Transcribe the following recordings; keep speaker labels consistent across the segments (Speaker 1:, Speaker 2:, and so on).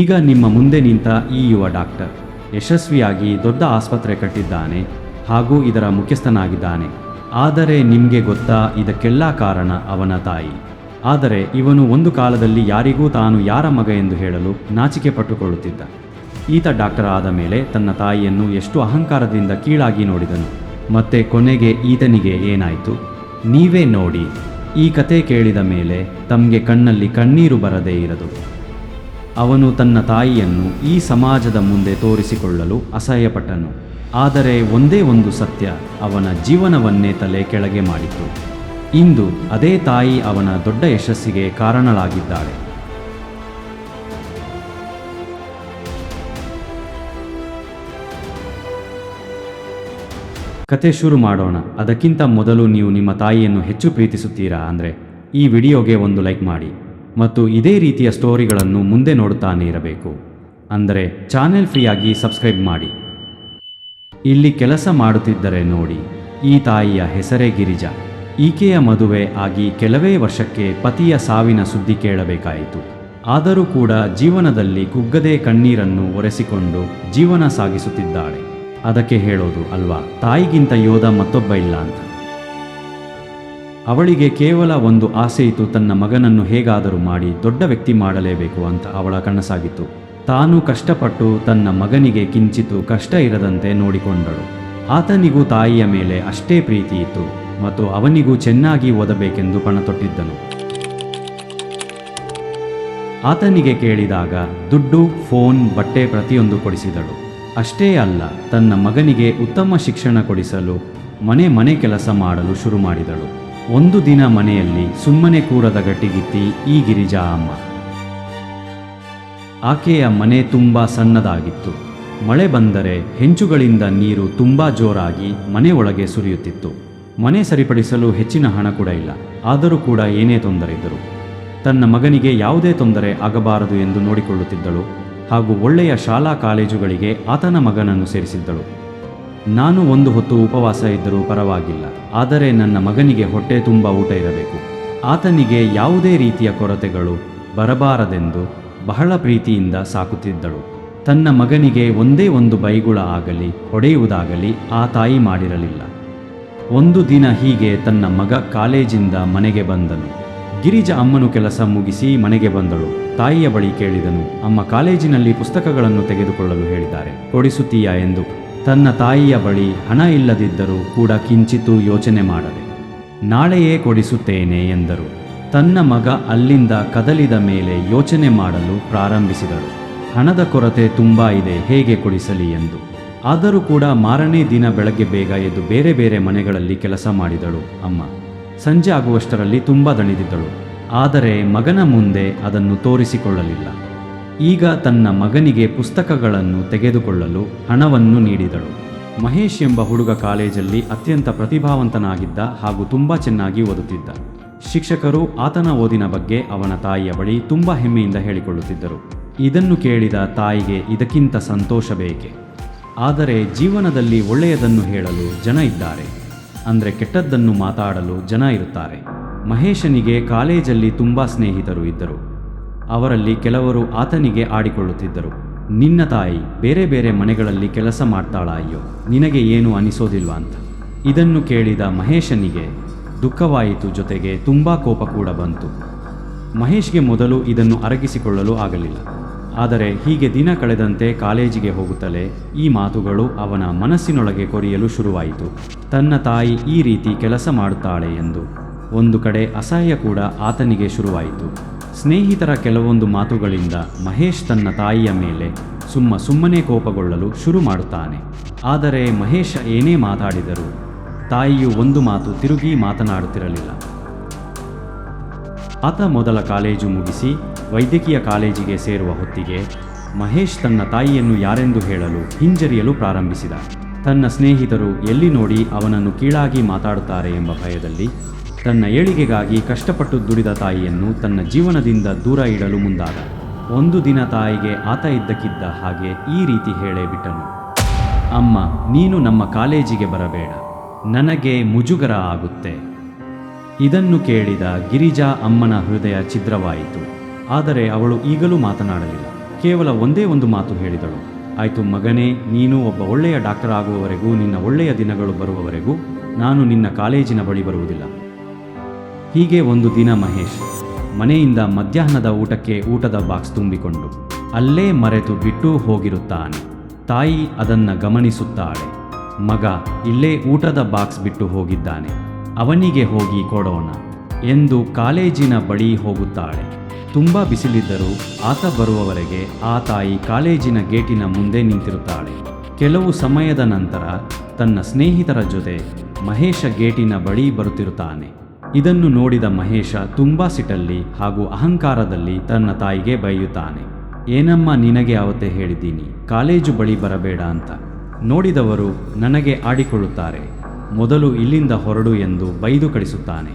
Speaker 1: ಈಗ ನಿಮ್ಮ ಮುಂದೆ ನಿಂತ ಈ ಯುವ ಡಾಕ್ಟರ್ ಯಶಸ್ವಿಯಾಗಿ ದೊಡ್ಡ ಆಸ್ಪತ್ರೆ ಕಟ್ಟಿದ್ದಾನೆ ಹಾಗೂ ಇದರ ಮುಖ್ಯಸ್ಥನಾಗಿದ್ದಾನೆ. ಆದರೆ ನಿಮಗೆ ಗೊತ್ತಾ ಇದಕ್ಕೆಲ್ಲ ಕಾರಣ ಅವನ ತಾಯಿ. ಆದರೆ ಇವನು ಒಂದು ಕಾಲದಲ್ಲಿ ಯಾರಿಗೂ ತಾನು ಯಾರ ಮಗ ಎಂದು ಹೇಳಲು ನಾಚಿಕೆ ಪಟ್ಟುಕೊಳ್ಳುತ್ತಿದ್ದ. ಈತ ಡಾಕ್ಟರ್ ಆದ ಮೇಲೆ ತನ್ನ ತಾಯಿಯನ್ನು ಎಷ್ಟು ಅಹಂಕಾರದಿಂದ ಕೀಳಾಗಿ ನೋಡಿದನು. ಮತ್ತೆ ಕೊನೆಗೆ ಈತನಿಗೆ ಏನಾಯಿತು? ನೀವೇ ನೋಡಿ. ಈ ಕತೆ ಕೇಳಿದ ಮೇಲೆ ತಮಗೆ ಕಣ್ಣಲ್ಲಿ ಕಣ್ಣೀರು ಬರದೇ ಇರದು. ಅವನು ತನ್ನ ತಾಯಿಯನ್ನು ಈ ಸಮಾಜದ ಮುಂದೆ ತೋರಿಸಿಕೊಳ್ಳಲು ಅಸಹ್ಯಪಟ್ಟನು. ಆದರೆ ಒಂದೇ ಒಂದು ಸತ್ಯ, ಅವನ ಜೀವನವನ್ನೇ ತಲೆ ಕೆಳಗೆ ಮಾಡಿತು. ಇಂದು ಅದೇ ತಾಯಿ ಅವನ ದೊಡ್ಡ ಯಶಸ್ಸಿಗೆ ಕಾರಣಳಾಗಿದ್ದಾಳೆ. ಕತೆ ಶುರು ಮಾಡೋಣ. ಅದಕ್ಕಿಂತ ಮೊದಲು ನೀವು ನಿಮ್ಮ ತಾಯಿಯನ್ನು ಹೆಚ್ಚು ಪ್ರೀತಿಸುತ್ತೀರಾ ಅಂದರೆ ಈ ವಿಡಿಯೋಗೆ ಒಂದು ಲೈಕ್ ಮಾಡಿ. ಮತ್ತು ಇದೇ ರೀತಿಯ ಸ್ಟೋರಿಗಳನ್ನು ಮುಂದೆ ನೋಡುತ್ತಾನೆ ಇರಬೇಕು. ಅಂದರೆ ಚಾನೆಲ್ ಫ್ರೀಯಾಗಿ ಸಬ್ಸ್ಕ್ರೈಬ್ ಮಾಡಿ. ಇಲ್ಲಿ ಕೆಲಸ ಮಾಡುತ್ತಿದ್ದರೆ ನೋಡಿ. ಈ ತಾಯಿಯ ಹೆಸರೇ ಗಿರಿಜಾ. ಈಕೆಯ ಮದುವೆ ಆಗಿ ಕೆಲವೇ ವರ್ಷಕ್ಕೆ ಪತಿಯ ಸಾವಿನ ಸುದ್ದಿ ಕೇಳಬೇಕಾಯಿತು. ಆದರೂ ಕೂಡ ಜೀವನದಲ್ಲಿ ಕುಗ್ಗದೆ ಕಣ್ಣೀರನ್ನು ಒರೆಸಿಕೊಂಡು ಜೀವನ ಸಾಗಿಸುತ್ತಿದ್ದಾಳೆ. ಅದಕ್ಕೆ ಹೇಳೋದು ಅಲ್ವಾ? ತಾಯಿಗಿಂತ ಯೋಧ ಮತ್ತೊಬ್ಬ ಇಲ್ಲ ಅಂತ. ಅವಳಿಗೆ ಕೇವಲ ಒಂದು ಆಸೆ ಇತ್ತು, ತನ್ನ ಮಗನನ್ನು ಹೇಗಾದರೂ ಮಾಡಿ ದೊಡ್ಡ ವ್ಯಕ್ತಿ ಮಾಡಲೇಬೇಕು ಅಂತ ಅವಳ ಕನಸಾಗಿತ್ತು. ತಾನು ಕಷ್ಟಪಟ್ಟು ತನ್ನ ಮಗನಿಗೆ ಕಿಂಚಿತು ಕಷ್ಟ ಇರದಂತೆ ನೋಡಿಕೊಂಡಳು. ಆತನಿಗೂ ತಾಯಿಯ ಮೇಲೆ ಅಷ್ಟೇ ಪ್ರೀತಿ ಇತ್ತು ಮತ್ತು ಅವನಿಗೂ ಚೆನ್ನಾಗಿ ಓದಬೇಕೆಂದು ಪಣ ತೊಟ್ಟಿದ್ದನು. ಆತನಿಗೆ ಕೇಳಿದಾಗ ದುಡ್ಡು, ಫೋನ್, ಬಟ್ಟೆ ಪ್ರತಿಯೊಂದು ಕೊಡಿಸಿದಳು. ಅಷ್ಟೇ ಅಲ್ಲ, ತನ್ನ ಮಗನಿಗೆ ಉತ್ತಮ ಶಿಕ್ಷಣ ಕೊಡಿಸಲು ಮನೆ ಮನೆ ಕೆಲಸ ಮಾಡಲು ಶುರು ಮಾಡಿದಳು. ಒಂದು ದಿನ ಮನೆಯಲ್ಲಿ ಸುಮ್ಮನೆ ಕೂರದ ಗಟ್ಟಿಗಿತ್ತಿ ಈ ಗಿರಿಜಾ ಅಮ್ಮ. ಆಕೆಯ ಮನೆ ತುಂಬ ಸಣ್ಣದಾಗಿತ್ತು. ಮಳೆ ಬಂದರೆ ಹೆಂಚುಗಳಿಂದ ನೀರು ತುಂಬ ಜೋರಾಗಿ ಮನೆ ಒಳಗೆ ಸುರಿಯುತ್ತಿತ್ತು. ಮನೆ ಸರಿಪಡಿಸಲು ಹೆಚ್ಚಿನ ಹಣ ಕೂಡ ಇಲ್ಲ. ಆದರೂ ಕೂಡ ಏನೇ ತೊಂದರೆ ಇದ್ದರು ತನ್ನ ಮಗನಿಗೆ ಯಾವುದೇ ತೊಂದರೆ ಆಗಬಾರದು ಎಂದು ನೋಡಿಕೊಳ್ಳುತ್ತಿದ್ದಳು ಹಾಗೂ ಒಳ್ಳೆಯ ಶಾಲಾ ಕಾಲೇಜುಗಳಿಗೆ ಆತನ ಮಗನನ್ನು ಸೇರಿಸಿದ್ದಳು. ನಾನು ಒಂದು ಹೊತ್ತು ಉಪವಾಸ ಇದ್ದರೂ ಪರವಾಗಿಲ್ಲ. ಆದರೆ ನನ್ನ ಮಗನಿಗೆ ಹೊಟ್ಟೆ ತುಂಬ ಊಟ ಇರಬೇಕು. ಆತನಿಗೆ ಯಾವುದೇ ರೀತಿಯ ಕೊರತೆಗಳು ಬರಬಾರದೆಂದು ಬಹಳ ಪ್ರೀತಿಯಿಂದ ಸಾಕುತ್ತಿದ್ದಳು. ತನ್ನ ಮಗನಿಗೆ ಒಂದೇ ಒಂದು ಬೈಗುಳ ಆಗಲಿ, ಹೊಡೆಯುವುದಾಗಲಿ ಆ ತಾಯಿ ಮಾಡಿರಲಿಲ್ಲ. ಒಂದು ದಿನ ಹೀಗೆ ತನ್ನ ಮಗ ಕಾಲೇಜಿಂದ ಮನೆಗೆ ಬಂದನು. ಗಿರಿಜ ಅಮ್ಮನು ಕೆಲಸ ಮುಗಿಸಿ ಮನೆಗೆ ಬಂದಳು. ತಾಯಿಯ ಬಳಿ ಕೇಳಿದನು, ಅಮ್ಮ, ಕಾಲೇಜಿನಲ್ಲಿ ಪುಸ್ತಕಗಳನ್ನು ತೆಗೆದುಕೊಳ್ಳಲು ಹೇಳಿದ್ದಾರೆ. ಕೊಡಿಸುತ್ತೀಯಾ? ಎಂದು. ತನ್ನ ತಾಯಿಯ ಬಳಿ ಹಣ ಇಲ್ಲದಿದ್ದರೂ ಕೂಡ ಕಿಂಚಿತೂ ಯೋಚನೆ ಮಾಡದೆ, ನಾಳೆಯೇ ಕೊಡಿಸುತ್ತೇನೆ ಎಂದರು. ತನ್ನ ಮಗ ಅಲ್ಲಿಂದ ಕದಲಿದ ಮೇಲೆ ಯೋಚನೆ ಮಾಡಲು ಪ್ರಾರಂಭಿಸಿದರು. ಹಣದ ಕೊರತೆ ತುಂಬ ಇದೆ, ಹೇಗೆ ಕೊಡಿಸಲಿ ಎಂದು. ಆದರೂ ಕೂಡ ಮಾರನೇ ದಿನ ಬೆಳಗ್ಗೆ ಬೇಗ ಎದ್ದು ಬೇರೆ ಬೇರೆ ಮನೆಗಳಲ್ಲಿ ಕೆಲಸ ಮಾಡಿದಳು ಅಮ್ಮ. ಸಂಜೆ ಆಗುವಷ್ಟರಲ್ಲಿ ತುಂಬ ದಣಿದಿದ್ದಳು. ಆದರೆ ಮಗನ ಮುಂದೆ ಅದನ್ನು ತೋರಿಸಿಕೊಳ್ಳಲಿಲ್ಲ. ಈಗ ತನ್ನ ಮಗನಿಗೆ ಪುಸ್ತಕಗಳನ್ನು ತೆಗೆದುಕೊಳ್ಳಲು ಹಣವನ್ನು ನೀಡಿದಳು. ಮಹೇಶ್ ಎಂಬ ಹುಡುಗ ಕಾಲೇಜಲ್ಲಿ ಅತ್ಯಂತ ಪ್ರತಿಭಾವಂತನಾಗಿದ್ದ ಹಾಗೂ ತುಂಬ ಚೆನ್ನಾಗಿ ಓದುತ್ತಿದ್ದ. ಶಿಕ್ಷಕರು ಆತನ ಓದಿನ ಬಗ್ಗೆ ಅವನ ತಾಯಿಯ ಬಳಿ ತುಂಬ ಹೆಮ್ಮೆಯಿಂದ ಹೇಳಿಕೊಳ್ಳುತ್ತಿದ್ದರು. ಇದನ್ನು ಕೇಳಿದ ತಾಯಿಗೆ ಇದಕ್ಕಿಂತ ಸಂತೋಷ ಬೇಕೆ? ಆದರೆ ಜೀವನದಲ್ಲಿ ಒಳ್ಳೆಯದನ್ನು ಹೇಳಲು ಜನ ಇದ್ದಾರೆ. ಅಂದರೆ ಕೆಟ್ಟದ್ದನ್ನು ಮಾತಾಡಲು ಜನ ಇರುತ್ತಾರೆ. ಮಹೇಶನಿಗೆ ಕಾಲೇಜಲ್ಲಿ ತುಂಬ ಸ್ನೇಹಿತರು ಇದ್ದರು. ಅವರಲ್ಲಿ ಕೆಲವರು ಆತನಿಗೆ ಆಡಿಕೊಳ್ಳುತ್ತಿದ್ದರು. ನಿನ್ನ ತಾಯಿ ಬೇರೆ ಬೇರೆ ಮನೆಗಳಲ್ಲಿ ಕೆಲಸ ಮಾಡ್ತಾಳ ಅಯ್ಯೋ ನಿನಗೆ ಏನು ಅನಿಸೋದಿಲ್ವಾ ಅಂತ. ಇದನ್ನು ಕೇಳಿದ ಮಹೇಶನಿಗೆ ದುಃಖವಾಯಿತು ಜೊತೆಗೆ ತುಂಬ ಕೋಪ ಕೂಡ ಬಂತು. ಮಹೇಶ್ಗೆ ಮೊದಲು ಇದನ್ನು ಅರಗಿಸಿಕೊಳ್ಳಲು ಆಗಲಿಲ್ಲ. ಆದರೆ ಹೀಗೆ ದಿನ ಕಳೆದಂತೆ ಕಾಲೇಜಿಗೆ ಹೋಗುತ್ತಲೇ ಈ ಮಾತುಗಳು ಅವನ ಮನಸ್ಸಿನೊಳಗೆ ಕೊರಿಯಲು ಶುರುವಾಯಿತು. ತನ್ನ ತಾಯಿ ಈ ರೀತಿ ಕೆಲಸ ಮಾಡುತ್ತಾಳೆ ಎಂದು ಒಂದು ಕಡೆ ಅಸಹ್ಯ ಕೂಡ ಆತನಿಗೆ ಶುರುವಾಯಿತು. ಸ್ನೇಹಿತರ ಕೆಲವೊಂದು ಮಾತುಗಳಿಂದ ಮಹೇಶ್ ತನ್ನ ತಾಯಿಯ ಮೇಲೆ ಸುಮ್ಮ ಸುಮ್ಮನೆ ಕೋಪಗೊಳ್ಳಲು ಶುರು ಮಾಡುತ್ತಾನೆ. ಆದರೆ ಮಹೇಶ್ ಏನೇ ಮಾತಾಡಿದರೂ ತಾಯಿಯು ಒಂದು ಮಾತು ತಿರುಗಿ ಮಾತನಾಡುತ್ತಿರಲಿಲ್ಲ. ಆತ ಮೊದಲ ಕಾಲೇಜು ಮುಗಿಸಿ ವೈದ್ಯಕೀಯ ಕಾಲೇಜಿಗೆ ಸೇರುವ ಹೊತ್ತಿಗೆ ಮಹೇಶ್ ತನ್ನ ತಾಯಿಯನ್ನು ಯಾರೆಂದು ಹೇಳಲು ಹಿಂಜರಿಯಲು ಪ್ರಾರಂಭಿಸಿದ. ತನ್ನ ಸ್ನೇಹಿತರು ಎಲ್ಲಿ ನೋಡಿ ಅವನನ್ನು ಕೀಳಾಗಿ ಮಾತಾಡುತ್ತಾರೆ ಎಂಬ ಭಯದಲ್ಲಿ ತನ್ನ ಏಳಿಗೆಗಾಗಿ ಕಷ್ಟಪಟ್ಟು ದುಡಿದ ತಾಯಿಯನ್ನು ತನ್ನ ಜೀವನದಿಂದ ದೂರ ಇಡಲು ಮುಂದಾದ. ಒಂದು ದಿನ ತಾಯಿಗೆ ಆತ ಇದ್ದಕ್ಕಿದ್ದ ಹಾಗೆ ಈ ರೀತಿ ಹೇಳೇ ಬಿಟ್ಟನು. ಅಮ್ಮ, ನೀನು ನಮ್ಮ ಕಾಲೇಜಿಗೆ ಬರಬೇಡ. ನನಗೆ ಮುಜುಗರ ಆಗುತ್ತೆ. ಇದನ್ನು ಕೇಳಿದ ಗಿರಿಜಾ ಅಮ್ಮನ ಹೃದಯ ಛಿದ್ರವಾಯಿತು. ಆದರೆ ಅವಳು ಈಗಲೂ ಮಾತನಾಡಲಿಲ್ಲ. ಕೇವಲ ಒಂದೇ ಒಂದು ಮಾತು ಹೇಳಿದಳು. ಆಯಿತು ಮಗನೇ, ನೀನು ಒಬ್ಬ ಒಳ್ಳೆಯ ಡಾಕ್ಟರ್ ಆಗುವವರೆಗೂ, ನಿನ್ನ ಒಳ್ಳೆಯ ದಿನಗಳು ಬರುವವರೆಗೂ, ನಾನು ನಿನ್ನ ಕಾಲೇಜಿನ ಬಳಿ ಬರುವುದಿಲ್ಲ. ಹೀಗೆ ಒಂದು ದಿನ ಮಹೇಶ್ ಮನೆಯಿಂದ ಮಧ್ಯಾಹ್ನದ ಊಟಕ್ಕೆ ಊಟದ ಬಾಕ್ಸ್ ತುಂಬಿಕೊಂಡು ಅಲ್ಲೇ ಮರೆತು ಬಿಟ್ಟು ಹೋಗಿರುತ್ತಾನೆ. ತಾಯಿ ಅದನ್ನ ಗಮನಿಸುತ್ತಾಳೆ. ಮಗ ಇಲ್ಲೇ ಊಟದ ಬಾಕ್ಸ್ ಬಿಟ್ಟು ಹೋಗಿದ್ದಾನೆ. ಅವನಿಗೆ ಹೋಗಿ ಕೊಡೋಣ ಎಂದು ಕಾಲೇಜಿನ ಬಳಿ ಹೋಗುತ್ತಾಳೆ. ತುಂಬ ಬಿಸಿಲಿದ್ದರೂ ಆತ ಬರುವವರೆಗೆ ಆ ತಾಯಿ ಕಾಲೇಜಿನ ಗೇಟಿನ ಮುಂದೆ ನಿಂತಿರುತ್ತಾಳೆ. ಕೆಲವು ಸಮಯದ ನಂತರ ತನ್ನ ಸ್ನೇಹಿತರ ಜೊತೆ ಮಹೇಶ ಗೇಟಿನ ಬಳಿ ಬರುತ್ತಿರುತ್ತಾನೆ. ಇದನ್ನು ನೋಡಿದ ಮಹೇಶ ತುಂಬಾ ಸಿಟ್ಟಲ್ಲಿ ಹಾಗೂ ಅಹಂಕಾರದಲ್ಲಿ ತನ್ನ ತಾಯಿಗೆ ಬೈಯುತ್ತಾನೆ. ಏನಮ್ಮ ನಿನಗೆ ಅವತ್ತೇ ಹೇಳಿದ್ದೀನಿ, ಕಾಲೇಜು ಬಳಿ ಬರಬೇಡ ಅಂತ. ನೋಡಿದವರು ನನಗೆ ಆಡಿಕೊಳ್ಳುತ್ತಾರೆ. ಮೊದಲು ಇಲ್ಲಿಂದ ಹೊರಡು ಎಂದು ಬೈದು ಕಳಿಸುತ್ತಾನೆ.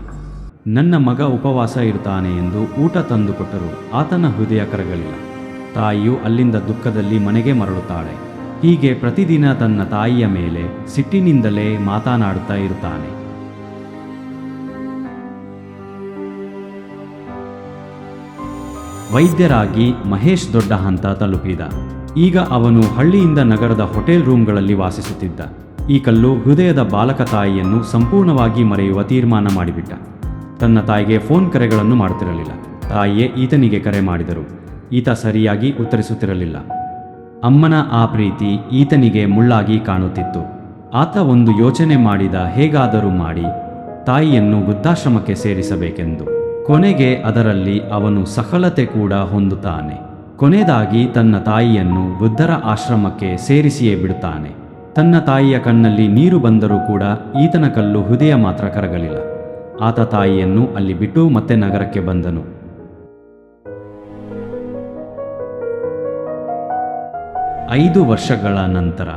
Speaker 1: ನನ್ನ ಮಗ ಉಪವಾಸ ಇರುತ್ತಾನೆ ಎಂದು ಊಟ ತಂದುಕೊಟ್ಟರು, ಆತನ ಹೃದಯ ಕರಗಲಿಲ್ಲ. ತಾಯಿಯು ಅಲ್ಲಿಂದ ದುಃಖದಲ್ಲಿ ಮನೆಗೆ ಮರಳುತ್ತಾಳೆ. ಹೀಗೆ ಪ್ರತಿದಿನ ತನ್ನ ತಾಯಿಯ ಮೇಲೆ ಸಿಟ್ಟಿನಿಂದಲೇ ಮಾತನಾಡುತ್ತಾ ಇರುತ್ತಾನೆ. ವೈದ್ಯರಾಗಿ ಮಹೇಶ್ ದೊಡ್ಡ ಹಂತ ತಲುಪಿದ. ಈಗ ಅವನು ಹಳ್ಳಿಯಿಂದ ನಗರದ ಹೋಟೆಲ್ ರೂಮ್ಗಳಲ್ಲಿ ವಾಸಿಸುತ್ತಿದ್ದ. ಈ ಕಲ್ಲು ಹೃದಯದ ಬಾಲಕ ತಾಯಿಯನ್ನು ಸಂಪೂರ್ಣವಾಗಿ ಮರೆಯುವ ತೀರ್ಮಾನ ಮಾಡಿಬಿಟ್ಟ. ತನ್ನ ತಾಯಿಗೆ ಫೋನ್ ಕರೆಗಳನ್ನು ಮಾಡುತ್ತಿರಲಿಲ್ಲ ತಾಯಿಯೇ ಈತನಿಗೆ ಕರೆ ಮಾಡಿದರು. ಈತ ಸರಿಯಾಗಿ ಉತ್ತರಿಸುತ್ತಿರಲಿಲ್ಲ. ಅಮ್ಮನ ಆ ಪ್ರೀತಿ ಈತನಿಗೆ ಮುಳ್ಳಾಗಿ ಕಾಣುತ್ತಿತ್ತು. ಆತ ಒಂದು ಯೋಚನೆ ಮಾಡಿದ ಹೇಗಾದರೂ ಮಾಡಿ ತಾಯಿಯನ್ನು ವೃದ್ಧಾಶ್ರಮಕ್ಕೆ ಸೇರಿಸಬೇಕೆಂದು. ಕೊನೆಗೆ ಅದರಲ್ಲಿ ಅವನು ಸಫಲತೆ ಕೂಡ ಹೊಂದುತ್ತಾನೆ. ಕೊನೆಯದಾಗಿ ತನ್ನ ತಾಯಿಯನ್ನು ವೃದ್ಧರ ಆಶ್ರಮಕ್ಕೆ ಸೇರಿಸಿಯೇ ಬಿಡುತ್ತಾನೆ. ತನ್ನ ತಾಯಿಯ ಕಣ್ಣಲ್ಲಿ ನೀರು ಬಂದರೂ ಕೂಡ ಈತನ ಕಲ್ಲು ಹೃದಯ ಮಾತ್ರ ಕರಗಲಿಲ್ಲ. ಆತ ತಾಯಿಯನ್ನು ಅಲ್ಲಿ ಬಿಟ್ಟು ಮತ್ತೆ ನಗರಕ್ಕೆ ಬಂದನು. ಐದು ವರ್ಷಗಳ ನಂತರ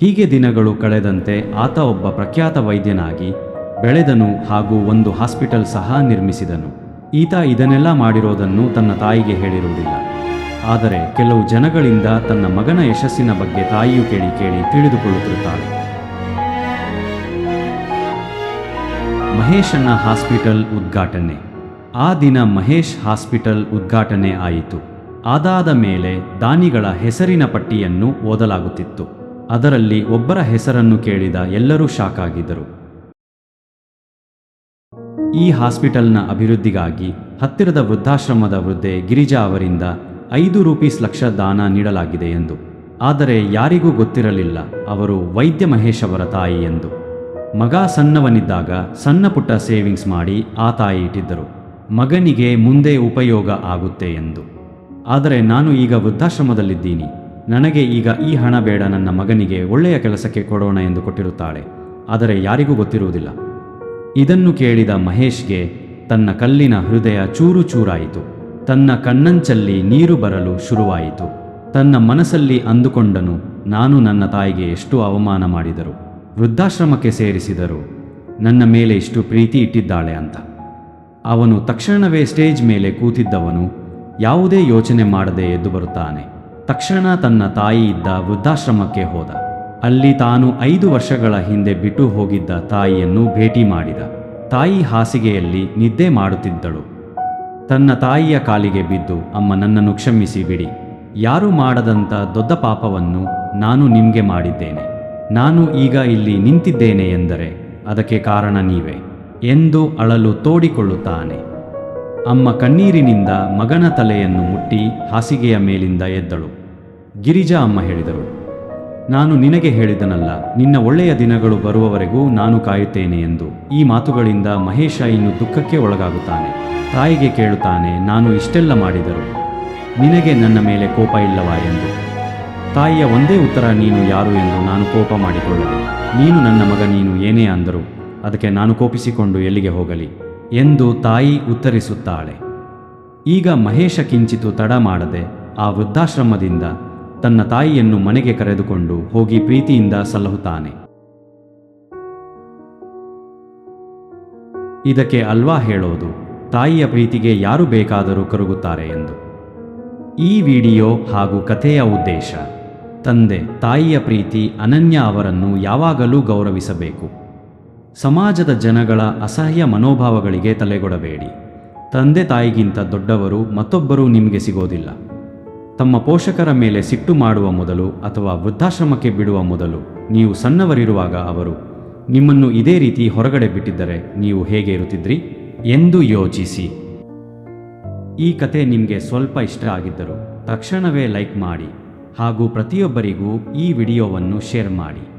Speaker 1: ಹೀಗೆ ದಿನಗಳು ಕಳೆದಂತೆ ಆತ ಒಬ್ಬ ಪ್ರಖ್ಯಾತ ವೈದ್ಯನಾಗಿ ಬೆಳೆದನು ಹಾಗೂ ಒಂದು ಹಾಸ್ಪಿಟಲ್ ಸಹ ನಿರ್ಮಿಸಿದನು. ಈತ ಇದನ್ನೆಲ್ಲ ಮಾಡಿರೋದನ್ನು ತನ್ನ ತಾಯಿಗೆ ಹೇಳಿರುವುದಿಲ್ಲ. ಆದರೆ ಕೆಲವು ಜನಗಳಿಂದ ತನ್ನ ಮಗನ ಯಶಸ್ಸಿನ ಬಗ್ಗೆ ತಾಯಿಯು ಕೇಳಿ ಕೇಳಿ ತಿಳಿದುಕೊಳ್ಳುತ್ತಿರುತ್ತಾಳೆ. ಮಹೇಶನ ಹಾಸ್ಪಿಟಲ್ ಉದ್ಘಾಟನೆ. ಆ ದಿನ ಮಹೇಶ್ ಹಾಸ್ಪಿಟಲ್ ಉದ್ಘಾಟನೆ ಆಯಿತು. ಅದಾದ ಮೇಲೆ ದಾನಿಗಳ ಹೆಸರಿನ ಪಟ್ಟಿಯನ್ನು ಓದಲಾಗುತ್ತಿತ್ತು. ಅದರಲ್ಲಿ ಒಬ್ಬರ ಹೆಸರನ್ನು ಕೇಳಿದ ಎಲ್ಲರೂ ಶಾಕ್ ಆಗಿದ್ದರು. ಈ ಹಾಸ್ಪಿಟಲ್ನ ಅಭಿವೃದ್ಧಿಗಾಗಿ ಹತ್ತಿರದ ವೃದ್ಧಾಶ್ರಮದ ವೃದ್ಧೆ ಗಿರಿಜಾ ಅವರಿಂದ ಐದು ರೂಪೀಸ್ ಲಕ್ಷ ದಾನ ನೀಡಲಾಗಿದೆ ಎಂದು. ಆದರೆ ಯಾರಿಗೂ ಗೊತ್ತಿರಲಿಲ್ಲ ಅವರು ವೈದ್ಯ ಮಹೇಶ್ ಅವರ ತಾಯಿ ಎಂದು. ಮಗ ಸಣ್ಣವನಿದ್ದಾಗ ಸಣ್ಣ ಪುಟ್ಟ ಸೇವಿಂಗ್ಸ್ ಮಾಡಿ ಆ ತಾಯಿ ಇಟ್ಟಿದ್ದರು. ಮಗನಿಗೆ ಮುಂದೆ ಉಪಯೋಗ ಆಗುತ್ತೆ ಎಂದು. ಆದರೆ ನಾನು ಈಗ ವೃದ್ಧಾಶ್ರಮದಲ್ಲಿದ್ದೀನಿ. ನನಗೆ ಈಗ ಈ ಹಣ ಬೇಡ ನನ್ನ ಮಗನಿಗೆ ಒಳ್ಳೆಯ ಕೆಲಸಕ್ಕೆ ಕೊಡೋಣ ಎಂದು ಕೊಟ್ಟಿರುತ್ತಾಳೆ. ಆದರೆ ಯಾರಿಗೂ ಗೊತ್ತಿರುವುದಿಲ್ಲ. ಇದನ್ನು ಕೇಳಿದ ಮಹೇಶ್ಗೆ ತನ್ನ ಕಲ್ಲಿನ ಹೃದಯ ಚೂರು ಚೂರಾಯಿತು. ತನ್ನ ಕಣ್ಣಂಚಲ್ಲಿ ನೀರು ಬರಲು ಶುರುವಾಯಿತು. ತನ್ನ ಮನಸ್ಸಲ್ಲಿ ಅಂದುಕೊಂಡನು, ನಾನು ನನ್ನ ತಾಯಿಗೆ ಎಷ್ಟು ಅವಮಾನ ಮಾಡಿದರು, ವೃದ್ಧಾಶ್ರಮಕ್ಕೆ ಸೇರಿಸಿದರು, ನನ್ನ ಮೇಲೆ ಇಷ್ಟು ಪ್ರೀತಿ ಇಟ್ಟಿದ್ದಾಳೆ ಅಂತ. ಅವನು ತಕ್ಷಣವೇ ಸ್ಟೇಜ್ ಮೇಲೆ ಕೂತಿದ್ದವನು, ಯಾವುದೇ ಯೋಚನೆ ಮಾಡದೆ ಎದ್ದು ಬರುತ್ತಾನೆ. ತಕ್ಷಣ ತನ್ನ ತಾಯಿ ಇದ್ದ ವೃದ್ಧಾಶ್ರಮಕ್ಕೆ ಹೋದ. ಅಲ್ಲಿ ತಾನು ಐದು ವರ್ಷಗಳ ಹಿಂದೆ ಬಿಟ್ಟು ಹೋಗಿದ್ದ ತಾಯಿಯನ್ನು ಭೇಟಿ ಮಾಡಿದ. ತಾಯಿ ಹಾಸಿಗೆಯಲ್ಲಿ ನಿದ್ದೆ ಮಾಡುತ್ತಿದ್ದಳು. ತನ್ನ ತಾಯಿಯ ಕಾಲಿಗೆ ಬಿದ್ದು, ಅಮ್ಮ, ನನ್ನನ್ನು ಕ್ಷಮಿಸಿ ಬಿಡಿ. ಯಾರು ಮಾಡದಂಥ ದೊಡ್ಡ ಪಾಪವನ್ನು ನಾನು ನಿಮಗೆ ಮಾಡಿದ್ದೇನೆ. ನಾನು ಈಗ ಇಲ್ಲಿ ನಿಂತಿದ್ದೇನೆ ಎಂದರೆ ಅದಕ್ಕೆ ಕಾರಣ ನೀವೇ ಎಂದು ಅಳಲು ತೋಡಿಕೊಳ್ಳುತ್ತಾನೆ. ಅಮ್ಮ ಕಣ್ಣೀರಿನಿಂದ ಮಗನ ತಲೆಯನ್ನು ಮುಟ್ಟಿ ಹಾಸಿಗೆಯ ಮೇಲಿಂದ ಎದ್ದಳು. ಗಿರಿಜಾ ಅಮ್ಮ ಹೇಳಿದರು ನಾನು ನಿನಗೆ ಹೇಳಿದನಲ್ಲ, ನಿನ್ನ ಒಳ್ಳೆಯ ದಿನಗಳು ಬರುವವರೆಗೂ ನಾನು ಕಾಯುತ್ತೇನೆ ಎಂದು. ಈ ಮಾತುಗಳಿಂದ ಮಹೇಶ ಇನ್ನು ದುಃಖಕ್ಕೆ ಒಳಗಾಗುತ್ತಾನೆ. ತಾಯಿಗೆ ಕೇಳುತ್ತಾನೆ, ನಾನು ಇಷ್ಟೆಲ್ಲ ಮಾಡಿದರು ನಿನಗೆ ನನ್ನ ಮೇಲೆ ಕೋಪ ಇಲ್ಲವಾ ಎಂದು. ತಾಯಿಯ ಒಂದೇ ಉತ್ತರ, ನೀನು ಯಾರು ಎಂದು ನಾನು ಕೋಪ ಮಾಡಿಕೊಳ್ಳಲಿ. ನೀನು ನನ್ನ ಮಗ, ನೀನು ಏನೇ ಅಂದರು ಅದಕ್ಕೆ ನಾನು ಕೋಪಿಸಿಕೊಂಡು ಎಲ್ಲಿಗೆ ಹೋಗಲಿ ಎಂದು ತಾಯಿ ಉತ್ತರಿಸುತ್ತಾಳೆ. ಈಗ ಮಹೇಶ ಕಿಂಚಿತು ತಡ ಮಾಡದೆ ಆ ವೃದ್ಧಾಶ್ರಮದಿಂದ ತನ್ನ ತಾಯಿಯನ್ನು ಮನೆಗೆ ಕರೆದುಕೊಂಡು ಹೋಗಿ ಪ್ರೀತಿಯಿಂದ ಸಲಹುತ್ತಾನೆ ಇದಕ್ಕೆ ಅಲ್ವಾ ಹೇಳೋದು, ತಾಯಿಯ ಪ್ರೀತಿಗೆ ಯಾರು ಬೇಕಾದರೂ ಕರುಗುತ್ತಾರೆ ಎಂದು. ಈ ವಿಡಿಯೋ ಹಾಗೂ ಕಥೆಯ ಉದ್ದೇಶ, ತಂದೆ, ತಾಯಿಯ ಪ್ರೀತಿ, ಅನನ್ಯ ಅವರನ್ನು ಯಾವಾಗಲೂ ಗೌರವಿಸಬೇಕು. ಸಮಾಜದ ಜನಗಳ ಅಸಹ್ಯ ಮನೋಭಾವಗಳಿಗೆ ತಲೆಗೊಡಬೇಡಿ. ತಂದೆ ತಾಯಿಗಿಂತ ದೊಡ್ಡವರು ಮತ್ತೊಬ್ಬರು ನಿಮಗೆ ಸಿಗೋದಿಲ್ಲ. ತಮ್ಮ ಪೋಷಕರ ಮೇಲೆ ಸಿಟ್ಟು ಮಾಡುವ ಮೊದಲು ಅಥವಾ ವೃದ್ಧಾಶ್ರಮಕ್ಕೆ ಬಿಡುವ ಮೊದಲು ನೀವು ಸಣ್ಣವರಿರುವಾಗ ಅವರು, ನಿಮ್ಮನ್ನು ಇದೇ ರೀತಿ ಹೊರಗಡೆ ಬಿಟ್ಟಿದ್ದರೆ ನೀವು ಹೇಗೆ ಇರುತ್ತಿದ್ರಿ? ಎಂದು ಯೋಚಿಸಿ. ಈ ಕತೆ ನಿಮಗೆ ಸ್ವಲ್ಪ ಇಷ್ಟ ಆಗಿದ್ದರು ತಕ್ಷಣವೇ ಲೈಕ್ ಮಾಡಿ ಹಾಗೂ ಪ್ರತಿಯೊಬ್ಬರಿಗೂ ಈ ವಿಡಿಯೋವನ್ನು ಶೇರ್ ಮಾಡಿ.